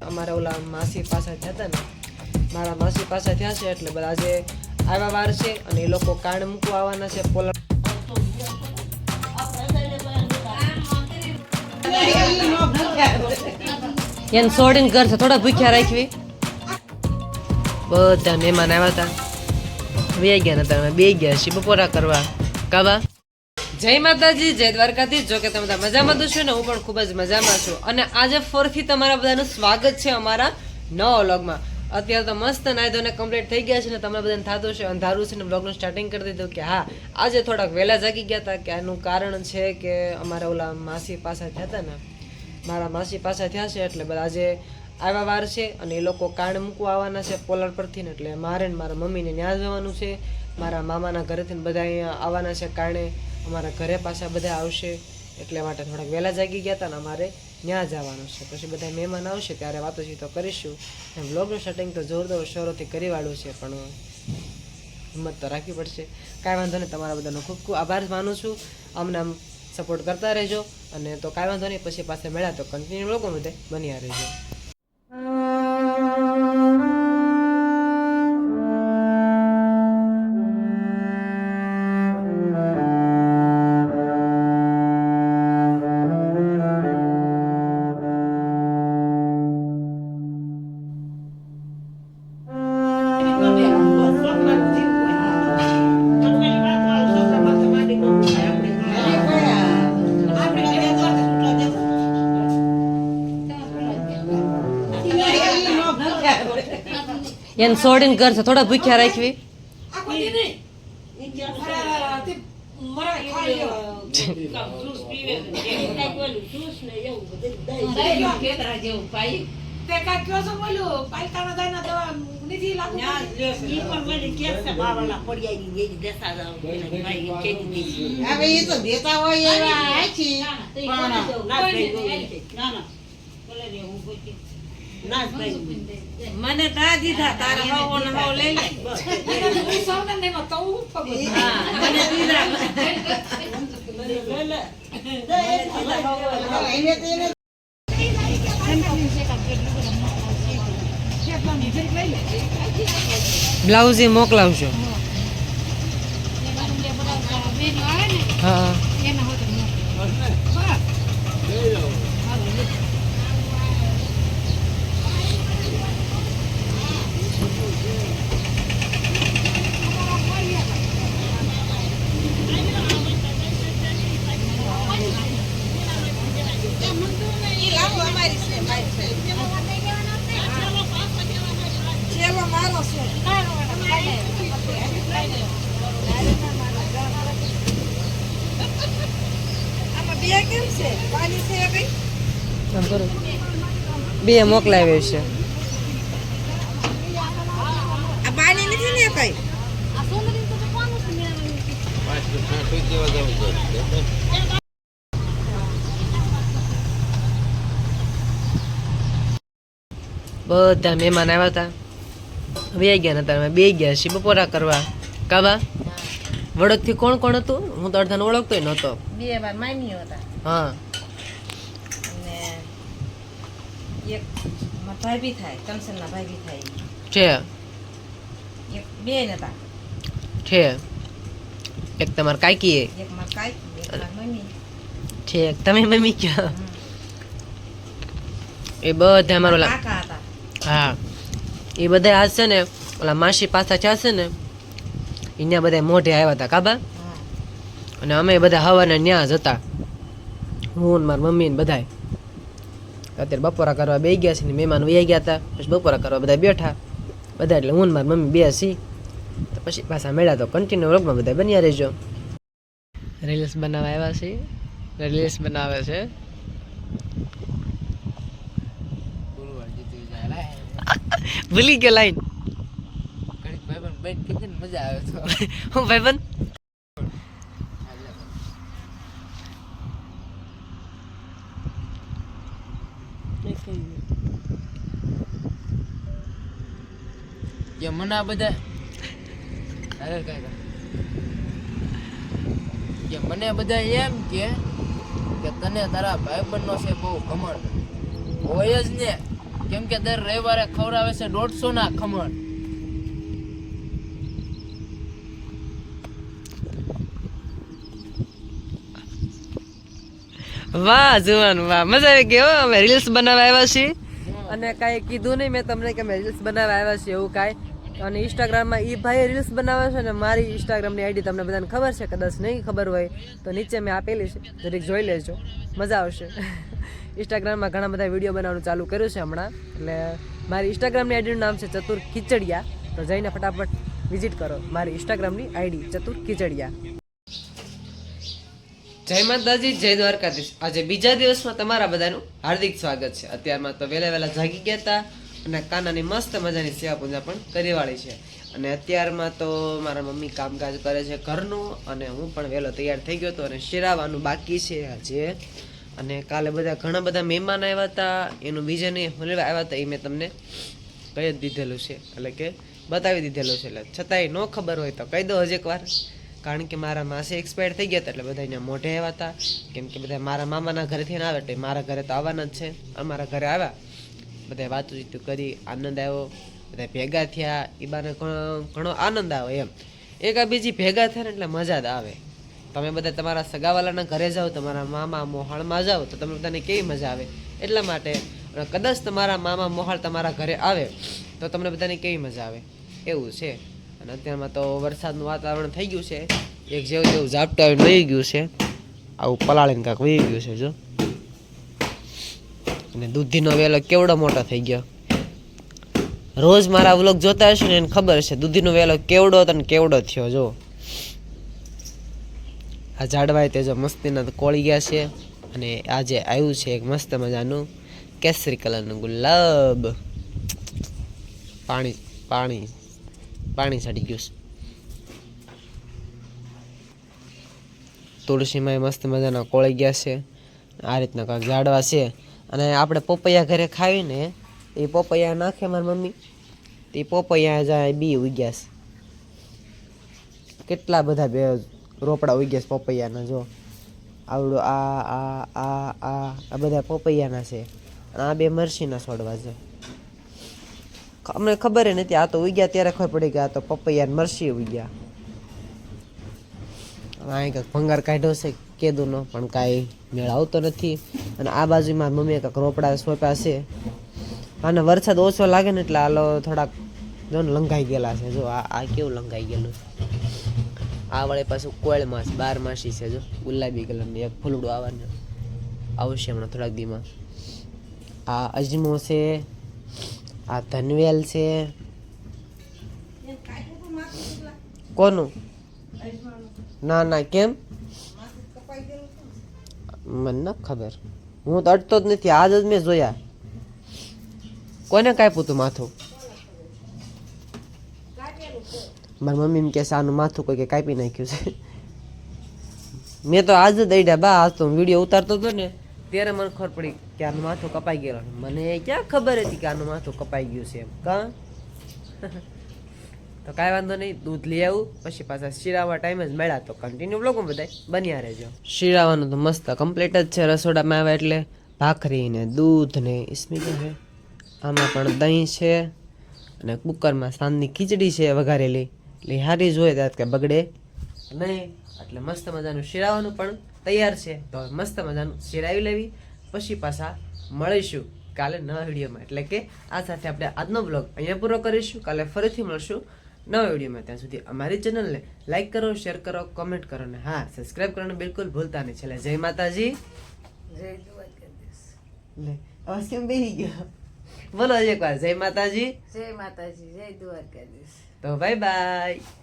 અમારા ઓલા માસી પાસે હતા ને, મારા માસી પાસે થયા છે એટલે બધા આજે આવ્યા વાર છે અને એ લોકો કાણ મૂકવા આવવાના છે પોલા એને છોડીને ઘર છે થોડા ભૂખ્યા રાખવી. બધા મહેમાન આવ્યા હતા. બે ગયા હતા અમે બે ગયા છીએ બપોરા કરવા. કાબા જય માતાજી, જય દ્વારકાથી જો કે તમે બધા મજામાં તો છો ને, હું પણ ખૂબ જ મજામાં છું. અને આજે ફરીથી તમારા બધાનું સ્વાગત છે અમારા નવા વ્લોગમાં. અત્યારે તો મસ્ત ધોઈને કમ્પ્લીટ થઈ ગયા છે ને તમને બધાને થતું છે અંધારું છે ને બ્લોગનું સ્ટાર્ટિંગ કરી દીધું કે હા, આજે થોડાક વહેલા જાગી ગયા હતા કે આનું કારણ છે કે અમારા ઓલા માસી પાછા થયા હતા ને, મારા માસી પાછા થયા છે એટલે બધા આજે આવ્યા વાર છે અને એ લોકો કાણ મૂકવા આવવાના છે પોલર પરથી ને, એટલે મારે ને મારા મમ્મીને ત્યાં જવાનું છે. મારા મામાના ઘરેથી બધા અહીંયા આવવાના છે કારણે અમારા ઘરે પાછા બધા આવશે. એટલે માટે થોડાક વહેલા જાગી ગયા હતા ને અમારે ત્યાં જવાનું છે. પછી બધા મહેમાન આવશે ત્યારે વાતોચીતો કરીશું. એમ બ્લોગનું શટિંગ તો જોરદાર શરૂથી કરી વાળું છે, પણ હિંમત તો રાખવી પડશે. કાંઈ વાંધો નહીં, તમારા બધાનો ખૂબ ખૂબ આભાર માનું છું. અમને આમ સપોર્ટ કરતા રહેજો. અને તો કાંઈ વાંધો નહીં, પછી પાસે મળ્યા તો કન્ટિન્યુ લોકો બધે બન્યા રહેજો. એને છોડીને ઘર છે થોડા ભૂખ્યા રાખવી હવે એ તો દેતા હોય એવા આછી મને તા દીધા. તારા હાવો ને હાવ લઈ લે. પડી. સૌને નહીં તો હું પગું. હા મને દીધા. એને તો એને બ્લાઉઝ એ મોકલાવજો. હા. ચેલો મારો છે. બે કેમ છે? પાણી છે કઈ? આમ બે મોકલાવ્યો છે. આ પાણી નથી ને કઈ? બધા મહેમાન આવ્યા હતા. બે ગયા નતા અમે બે ગયા છીએ બપોરા કરવા. કાબા વડોદથી કોણ કોણ હતું? હું તો અડધાને ઓળખતોય નહોતો. બે વાર મામીઓ હતા. હા. એક ભાભી થાય કંસનના ભાભી થાય. છે. એક બે નતા છે. એક તમારા કાકી એ એક મારા કાકી એક મારા મમ્મી. છે. તમે મમ્મી ક્યાં એ બધા મારો કાકા હતા. હા. એ બધા આજ છે ને ઓલા માસી પાછા છે ને અહીંયા બધા મોઢે આવ્યા હતા કાબા અને અમે બધા હવાના ન્યા જ હતા. હું ને મારી મમ્મી ને બધાય. અત્યારે બપોરા કરવા બે ગયા છે ને મહેમાન વહી ગયા હતા પછી બપોરા કરવા બધા બેઠા. બધા એટલે હું ને મારી મમ્મી બે સી તો પછી પાછા મેળા તો કન્ટિન્યુ વ્લોગમાં બધા બન્યા રહેજો. રીલ્સ બનાવવા આવ્યા છે રીલ્સ બનાવે છે. ભૂલી ગયો લાઈન મજા આવે તો. હું ભાઈબંધ? કે મને આ બધા અરે કાકા કે મને બધા એમ કે કે તને તારા ભાઈબંધનો છે બહુ ઘમંડ. હોય જ ને. કેમ કે દર રવિવારે ખવડાવે છે દોઢસો ના ખમણ. વાહ જુવાન વાહ. મજા આવી ગઈ હો. અમે રીલ્સ બનાવવા આવ્યા છીએ. અને કાંઈ કીધું નહીં મેં તમને કે અમે રીલ્સ બનાવવા આવ્યા છીએ એવું કાંઈ. અને ઇન્સ્ટાગ્રામમાં એ ભાઈ રીલ્સ બનાવે છે અને મારી ઇન્સ્ટાગ્રામની આઈડી તમને બધાને ખબર છે? કદાચ નહીં ખબર હોય તો નીચે મેં આપેલી છે. જરીક જોઈ લેજો. મજા આવશે. ઇન્સ્ટાગ્રામમાં ઘણા બધા વીડિયો બનાવવાનું ચાલુ કર્યું છે હમણાં. એટલે મારી ઇન્સ્ટાગ્રામની આઈડીનું નામ છે ચતુર ખીચડિયા. તો જઈને ફટાફટ વિઝિટ કરો. મારી ઇન્સ્ટાગ્રામની આઈડી ચતુર ખીચડિયા. જય માતાજી, જય દ્વારકાધીશ. આજે બીજા દિવસમાં તમારા બધાનું હાર્દિક સ્વાગત છે. અત્યારમાં તો વહેલા વહેલા જાગી ગયા હતા અને કાનાની મસ્ત મજાની સેવા પૂજા પણ કરી વાળી છે. અને અત્યારમાં તો મારા મમ્મી કામકાજ કરે છે ઘરનું અને હું પણ વહેલો તૈયાર થઈ ગયો હતો અને શેરાવાનું બાકી છે આજે. અને કાલે બધા ઘણા બધા મહેમાન આવ્યા હતા, એનું વિઝન નહીં મળવા આવ્યા હતા, એ મેં તમને કહી જ દીધેલું છે. એટલે કે બતાવી દીધેલું છે. એટલે છતાંય ન ખબર હોય તો કહી દો હજી એકવાર. કારણ કે મારા માસે એક્સપાયર થઈ ગયા હતા, એટલે બધા અહીંયા મોઢે આવ્યા હતા. કેમ કે બધા મારા મામાના ઘરેથી ના આવે એટલે મારા ઘરે તો આવવાના જ છે. અમારા ઘરે આવ્યા. બધા વાતચીત કરી, આનંદ આવ્યો. બધા ભેગા થયા. એ બાને ઘણો આનંદ આવે એમ. એકા બીજી ભેગા થાય ને એટલે મજા જ આવે. તમે બધા તમારા સગાવાલાના ઘરે જાઓ, તમારા મામા મોહાળમાં જાઓ, તો તમને બધાને કેવી મજા આવે? એટલા માટે કદાચ તમારા મામા મોહાળ તમારા ઘરે આવે, તો તમને બધાને કેવી મજા આવે? એવું છે. અને અત્યારમાં તો વરસાદનું વાતાવરણ થઈ ગયું છે. એક જેવું તેવું ઝાપટું આવીને વહી ગયું છે. આવું પલાળીને કાંક વહી ગયું છે, જો. અને દૂધીનો વેલો કેવડો મોટો થઈ ગયો. રોજ મારા વ્લોગ જોતા હશે ને એને ખબર છે, દૂધીનો વેલો કેવડો હતો ને કેવડો થયો, જો. આ ઝાડવાય તે જો મસ્તીના કોળી ગયા છે અને આજે આવ્યું છે એક મસ્ત મજાનું કેસરી કલરનું ગુલાબ. પાણી પાણી પાણી ચડી ગયું છે. તુલસીમાં મસ્ત મજાના કોળી ગયા છે. આ રીતના કાંઈક ઝાડવા છે. અને આપણે પોપૈયા ઘરે ખાવીને એ પોપૈયા નાખે મારી મમ્મી. તે પોપૈયા જાય બી ઉગ્યા છે. કેટલા બધા બે રોપડા ઉગ્યા છે પપૈયાના, જો. આવડો આ આ આ આ આ બધા પોપૈયાના છે. અને આ બે મરસીના છોડવા છે. અમને ખબર નથી, આ તો ઉગ્યા ત્યારે ખબર પડી કે આ તો પપૈયા મરસી ઉગ્યા અહીં કંઈક ભંગાર કાઢ્યો છે કેદુનો પણ કાંઈ મેળ આવતો નથી. અને આ બાજુમાં મમ્મીએ કંઈક રોપડા સોંપ્યા છે. અને વરસાદ ઓછો લાગે ને એટલે આલો થોડાક, જો લંઘાઈ ગયેલા છે. જો આ આ કેવું લંઘાઈ ગયેલું આ વળે પાછું કોયળ માસ, બાર માસી છે જો, ગુલાબી કલરની એક ફૂલડું આવવાનું. આવશે હમણાં થોડાક દીમાં આ અજમો છે, આ ધનવેલ છે. કોનું? ના ના, કેમ? મને ન ખબર. હું તો અડતો જ નથી, આજ જ મેં જોયા. કોને કાપ્યું તું માથું? મારી મમ્મી એમ કે છે, આનું માથું કોઈ કે કાપી નાખ્યું છે. મેં તો આજ જ દઈડ્યા બા, આજ તો હું વીડિયો ઉતારતો હતો ને, ત્યારે મને ખબર પડી કે આનું માથું કપાઈ ગયેલું મને ક્યાં ખબર હતી કે આનું માથું કપાઈ ગયું છે એમ, કા? તો કાંઈ વાંધો નહીં, દૂધ લઈ આવું, પછી પાછા શિરાવા ટાઈમ જ મળ્યા તો કન્ટિન્યુ બ્લોગો બધા બન્યા રહેજો. શિરાવાનું તો મસ્ત કમ્પ્લીટ જ છે રસોડામાં આવે એટલે ભાખરી ને દૂધ ને ઈસમી છે. આમાં પણ દહીં છે અને કુકરમાં સાંજની ખીચડી છે વઘારેલી. એટલે હારી જોઈએ ત્યાં કે બગડે. નહીં એટલે મસ્ત મજાનું શિરાવાનું પણ તૈયાર છે. તો મસ્ત મજાનું શિરાવી લેવી. પછી પાછા મળીશું કાલે નવા વિડીયોમાં. એટલે કે આ સાથે આપણે આજનો બ્લોગ અહીંયા પૂરો કરીશું. કાલે ફરીથી મળશું નવા વિડીયોમાં. ત્યાં સુધી અમારી ચેનલને લાઈક કરો શેર કરો કોમેન્ટ કરો અને હા સબસ્ક્રાઈબ કરવાનું બિલકુલ ભૂલતા નહીં. છેલ્લે જય માતાજી. કેમ બેહી ગયો? બોલો હજી એકવાર. જય માતાજી. જય માતાજી જય દ્વારકાધીશ. તો બાય બાય.